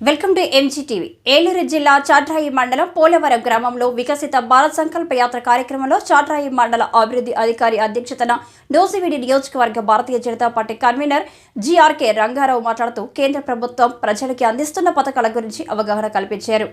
Welcome to ఎంజీటీవీ Eluru జిల్లా చాట్రాయి మండలం పోలవరం గ్రామంలో వికసిత భారత్ సంకల్ప యాత్ర కార్యక్రమంలో చాట్రాయి మండల అభివృద్ధి అధికారి అధ్యక్షతన నోసివిడి నియోజకవర్గ Bharatiya Janata Party convener GRK Rangarao మాట్లాడుతూ కేంద్ర ప్రభుత్వం ప్రజలకి అందిస్తున్న పథకాల గురించి అవగాహన కల్పించారు.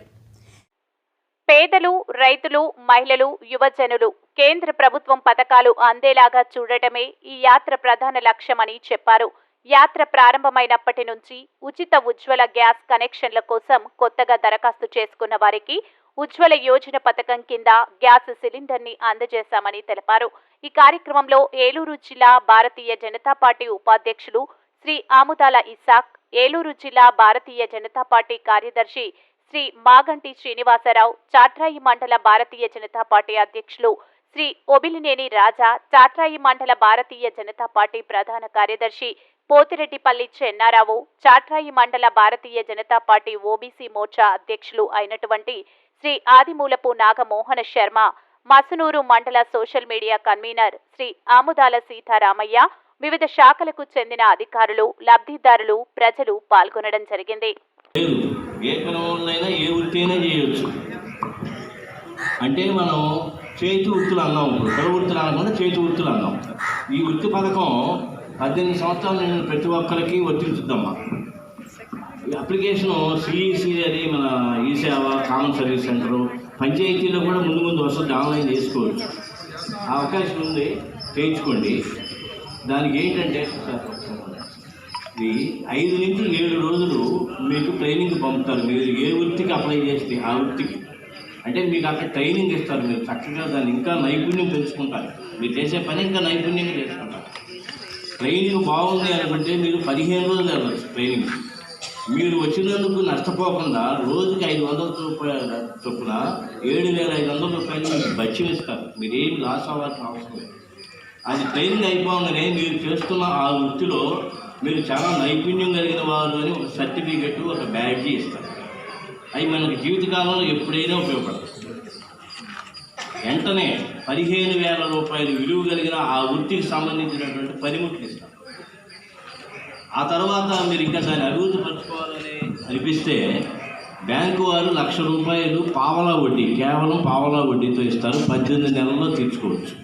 పేదలు రైతులు మహిళలు యువజనులు కేంద్ర ప్రభుత్వం పథకాలు అందేలాగా చూడటమే ఈ యాత్ర ప్రధాన లక్ష్యమని చెప్పారు. యాత్ర ప్రారంభమైనప్పటి నుంచి ఉచిత ఉజ్వల గ్యాస్ కనెక్షన్ల కోసం కొత్తగా దరఖాస్తు చేసుకున్న వారికి ఉజ్వల యోజన పథకం కింద గ్యాస్ సిలిండర్ని అందజేశామని తెలిపారు. ఈ కార్యక్రమంలో ఏలూరు జిల్లా భారతీయ జనతా పార్టీ ఉపాధ్యక్షులు శ్రీ ఆముదాల ఇసాక్ ఏలూరు జిల్లా భారతీయ జనతా పార్టీ కార్యదర్శి శ్రీ మాగంటి శ్రీనివాసరావు చాట్రాయి మండల భారతీయ జనతా పార్టీ అధ్యక్షులు శ్రీ ఒబిలినేని రాజా చాట్రాయి మండల భారతీయ జనతా పార్టీ ప్రధాన కార్యదర్శి పోతిరెడ్డిపల్లి చెన్నారావు చాట్రాయి మండల భారతీయ జనతా పార్టీ ఓబీసీ మోర్చా అధ్యక్షులు అయినటువంటి శ్రీ ఆదిమూలపు నాగమోహన శర్మ మసునూరు మండల social media convener Shri Amudala Sitaramayya వివిధ శాఖలకు చెందిన అధికారులు లబ్ధిదారులు ప్రజలు పాల్గొనడం జరిగింది. అంటే మనం చేతి వృత్తులు అన్నాం వృత్తులు అనకుండా చేతి వృత్తులు అన్నాం. ఈ వృత్తి పథకం పద్దెనిమిది సంవత్సరాలు నేను ప్రతి ఒక్కరికి వర్తించుద్దమ్మా ఈ అప్లికేషను సిఈసి అది మన ఈ సేవ కామన్ సర్వీస్ సెంటరు పంచాయతీలో కూడా ముందు ముందు వస్తుంది ఆన్లైన్ చేసుకోవచ్చు. ఆ అవకాశం ఉంది చేయించుకోండి. దానికి ఏంటంటే ఇది ఐదు నుంచి ఏడు రోజులు మీకు ట్రైనింగ్ పంపుతారు. మీరు ఏ వృత్తికి అప్లై చేస్తే ఆ వృత్తికి. అంటే మీకు అక్కడ ట్రైనింగ్ ఇస్తారు మీరు. చక్కగా దాన్ని ఇంకా నైపుణ్యం తెలుసుకుంటారు మీరు చేసే పని ఇంకా నైపుణ్యంగా చేసుకుంటారు. ట్రైనింగ్ బాగుంది అనుకుంటే మీరు పదిహేను రోజులు వెళ్ళచ్చు ట్రైనింగ్. మీరు వచ్చినందుకు నష్టపోకుండా రోజుకి ఐదు వందల రూపాయల చొప్పున ఏడు వేల ఐదు వందల రూపాయలు మీకు బచ్చి వేస్తారు. మీరేమి లాస్ అవ్వాల్సిన అవసరం లేదు. అది ట్రైనింగ్ అయిపోగానే మీరు చేస్తున్న ఆ వృత్తిలో మీరు చాలా నైపుణ్యం కలిగిన వారు అని ఒక సర్టిఫికెట్ ఒక బ్యాడ్జీ ఇస్తారు. అవి మనకి జీవితకాలంలో ఎప్పుడైనా ఉపయోగపడతాయి. వెంటనే పదిహేను వేల రూపాయలు విలువ కలిగిన ఆ వృత్తికి సంబంధించినటువంటి పనిముట్లు ఇస్తారు. ఆ తర్వాత మీరు ఇంకా దాన్ని అభివృద్ధి పరచుకోవాలని అనిపిస్తే బ్యాంకు వారు లక్ష రూపాయలు పావలా వడ్డీ కేవలం పావలా వడ్డీతో ఇస్తారు. పద్దెనిమిది నెలల్లో తీర్చుకోవచ్చు.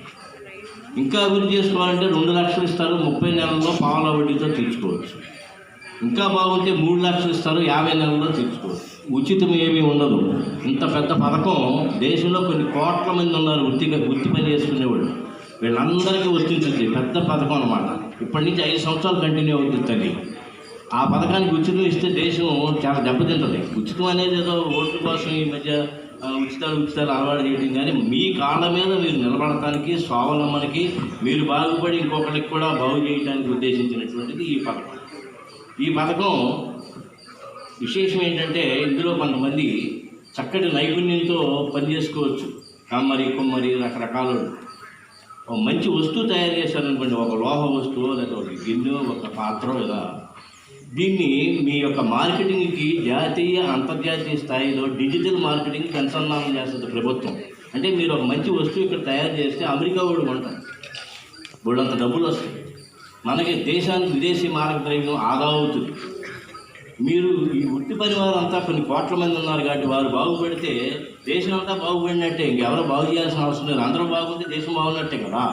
ఇంకా అభివృద్ధి చేసుకోవాలంటే రెండు లక్షలు ఇస్తారు ముప్పై నెలల్లో పావలా వడ్డీతో తీర్చుకోవచ్చు. ఇంకా బాగుంటే మూడు లక్షలు ఇస్తారు యాభై నెలల్లో తీర్చుకోవచ్చు. ఉచితం ఏమీ ఉండదు. ఇంత పెద్ద పథకం దేశంలో కొన్ని కోట్ల మంది ఉన్నారు వృత్తిగా వృత్తి పని చేసుకునేవాళ్ళు. వీళ్ళందరికీ వర్తించుద్ది పెద్ద పథకం అనమాట ఇప్పటి నుంచి ఐదు సంవత్సరాలు కంటిన్యూ అవుతుంది తల్లి. ఆ పథకానికి ఉచితం ఇస్తే దేశం చాలా దెబ్బతింటుంది. ఉచితం అనేది ఏదో ఓట్ల కోసం ఈ మధ్య ఉచితాలు ఉచితాలు అలవాటు చేయడం కానీ మీ కాళ్ళ మీద మీరు నిలబడటానికి స్వావలంబనకి మీరు బాగుపడి ఇంకొకరికి కూడా బాగు చేయడానికి ఉద్దేశించినటువంటిది ఈ పథకం. ఈ పథకం విశేషం ఏంటంటే ఇందులో కొంతమంది చక్కటి నైపుణ్యంతో పనిచేసుకోవచ్చు. కమ్మరి కుమ్మరి రకరకాలు ఒక మంచి వస్తువు తయారు చేశారనుకోండి ఒక లోహ వస్తువు లేదా ఒక గిన్నె ఒక పాత్ర ఇలా. దీన్ని మీ యొక్క మార్కెటింగ్కి జాతీయ అంతర్జాతీయ స్థాయిలో డిజిటల్ మార్కెటింగ్ అనుసంధానం చేస్తుంది ప్రభుత్వం. అంటే మీరు ఒక మంచి వస్తువు ఇక్కడ తయారు చేస్తే అమెరికా వాడు కొంటారు. వాళ్ళంత డబ్బులు వస్తాయి. మనకి దేశానికి విదేశీ మార్గద్రవ్యం ఆదా అవుతుంది. మీరు ఈ వృత్తి పని వారంతా కొన్ని కోట్ల మంది ఉన్నారు కాబట్టి వారు బాగుపడితే దేశం అంతా బాగుపడినట్టే ఇంకెవరో బాగు చేయాల్సిన అవసరం లేదు. అందరూ బాగుంటే దేశం బాగున్నట్టే కదా.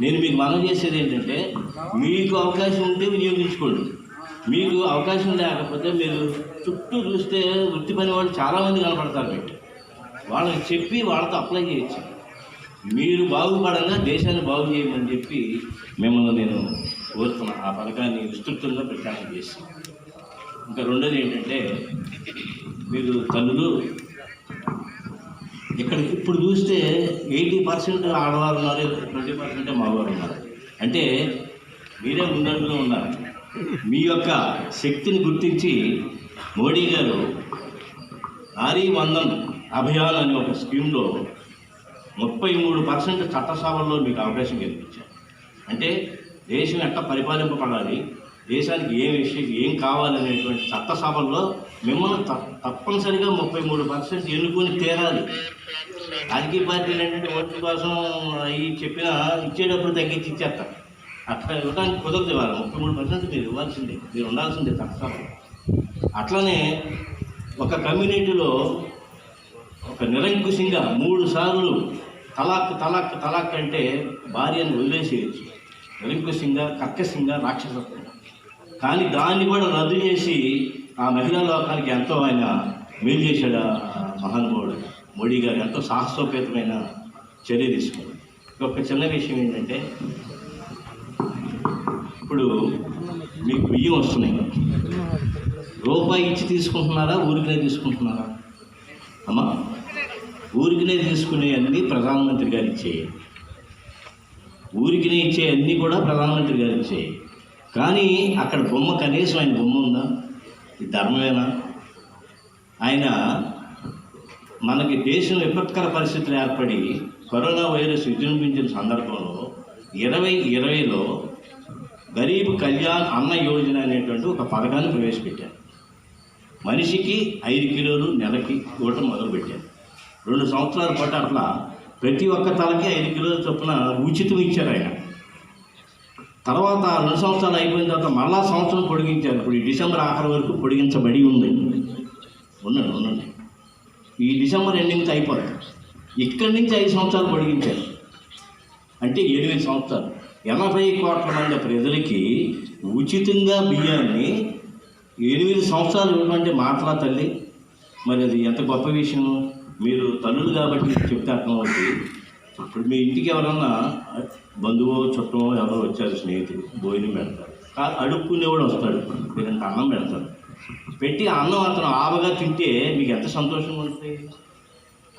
నేను మీకు మనం చేసేది ఏంటంటే మీకు అవకాశం ఉంటే వినియోగించుకోండి. మీకు అవకాశం లేకపోతే మీరు చుట్టూ చూస్తే వృత్తి పని వాళ్ళు చాలామంది కనపడతారు మీకు. వాళ్ళకి చెప్పి వాళ్ళతో అప్లై చేయొచ్చు. మీరు బాగుపడంగా దేశాన్ని బాగు చేయమని చెప్పి మిమ్మల్ని నేను కోరుతున్నాను ఆ పథకాన్ని విస్తృతంగా ప్రచారం చేసి ఇంకా రెండోది ఏంటంటే మీరు తల్లులు ఇక్కడ ఇప్పుడు చూస్తే ఎయిటీ పర్సెంట్ ఆడవారు ఉన్నారు ట్వంటీ పర్సెంట్ మగవారు ఉన్నారు. అంటే మీరే ముందంజలో ఉన్నారు. మీ యొక్క శక్తిని గుర్తించి మోడీ గారు నారీ వందన్ అభియాన్ అనే ఒక స్కీమ్లో ముప్పై మూడు పర్సెంట్ చట్టసభల్లో మీకు అవకాశం కల్పించారు. అంటే దేశం ఎట్లా పరిపాలింపబడాలి దేశానికి ఏం విషయం ఏం కావాలనేటువంటి చట్టసభల్లో మిమ్మల్ని తప్పనిసరిగా ముప్పై మూడు పర్సెంట్ ఎన్నుకొని తీరాలి. రాజకీయ పార్టీలు ఏంటంటే ఓట్ల కోసం అవి చెప్పినా ఇచ్చేటప్పుడు తగ్గించి ఇచ్చేస్తారు అట్లా ఇవ్వడానికి కుదరదు ఇవ్వాలి ముప్పై మూడు పర్సెంట్ మీరు ఇవ్వాల్సిందే. మీరు ఉండాల్సిందే చట్టసభలో. అట్లనే ఒక కమ్యూనిటీలో ఒక నిరంకుశంగా మూడు సార్లు తలాక్ తలాక్ తలాక్ అంటే భార్యను వదిలేసేయచ్చు. నిరంకుశంగా కర్కశంగా రాక్షసత్వం. కానీ దాన్ని కూడా రద్దు చేసి ఆ మహిళా లోకానికి ఎంతో ఆయన మేలు చేశాడు మహానుభావుడు మోడీ. గారు ఎంతో సాహసోపేతమైన చర్య తీసుకున్నాడు ఒక చిన్న విషయం ఏంటంటే ఇప్పుడు మీకు బియ్యం వస్తున్నాయి. రూపాయి ఇచ్చి తీసుకుంటున్నారా ఊరికినే తీసుకుంటున్నారా? అమ్మా ఊరికినే తీసుకునే అన్నీ ప్రధానమంత్రి గారు ఇచ్చేయి ఊరికినే ఇచ్చే అన్నీ కూడా ప్రధానమంత్రి గారు ఇచ్చేయి కానీ అక్కడ బొమ్మ కనీసం ఆయన బొమ్మ ఉందా? ఇది ధర్మమేనా? ఆయన మనకి దేశం విపత్కర పరిస్థితులు ఏర్పడి కరోనా వైరస్ విజృంభించిన సందర్భంలో ఇరవై ఇరవైలో గరీబ్ కళ్యాణ్ అన్న యోజన అనేటువంటి ఒక పథకాన్ని ప్రవేశపెట్టారు. మనిషికి ఐదు కిలోలు నెలకి ఇవ్వటం మొదలుపెట్టారు. రెండు సంవత్సరాల పాటు అట్లా ప్రతి ఒక్క తలకి ఐదు కిలోల చొప్పున ఉచితం ఇచ్చారు ఆయన. తర్వాత రెండు సంవత్సరాలు అయిపోయిన తర్వాత మళ్ళా సంవత్సరం పొడిగించారు ఇప్పుడు ఈ డిసెంబర్ ఆఖరి వరకు పొడిగించబడి ఉంది. ఉండండి ఉండండి. ఈ డిసెంబర్ ఎండింగ్తో అయిపోతుంది ఇక్కడి నుంచి ఐదు సంవత్సరాలు పొడిగించారు అంటే ఎనిమిది సంవత్సరాలు. ఎనభై కోట్ల మంది ప్రజలకి ఉచితంగా బియ్యాన్ని ఎనిమిది సంవత్సరాలు ఇవ్వమంటే మాటలా తల్లి? మరి అది ఎంత గొప్ప విషయం. మీరు తల్లులు కాబట్టి చెప్తే అర్థమవుతుంది. ఇప్పుడు మీ ఇంటికి ఎవరన్నా బంధువు చుట్టమో ఎవరో వచ్చారు స్నేహితులు భోజనం పెడతారు. కా- అడుక్కునేవాడు వస్తాడు. మీరు అన్నం పెడతారు. పెట్టి అన్నం అతను ఆవగా తింటే మీకు ఎంత సంతోషంగా ఉంటుంది?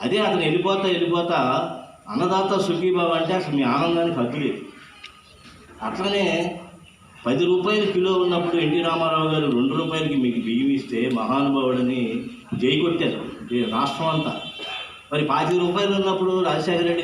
అదే అతను వెళ్ళిపోతా వెళ్ళిపోతా అన్నదాత సుఖీబాబు అంటే అసలు మీ ఆనందానికి హద్దు అట్లనే పది రూపాయలు కిలో ఉన్నప్పుడు ఎన్టీ రామారావు గారు రెండు రూపాయలకి మీకు బియ్యం ఇస్తే మహానుభావుడని జై కొట్టారు. రాష్ట్రం అంతా. మరి పాతిక రూపాయలు ఉన్నప్పుడు రాజశేఖర రెడ్డి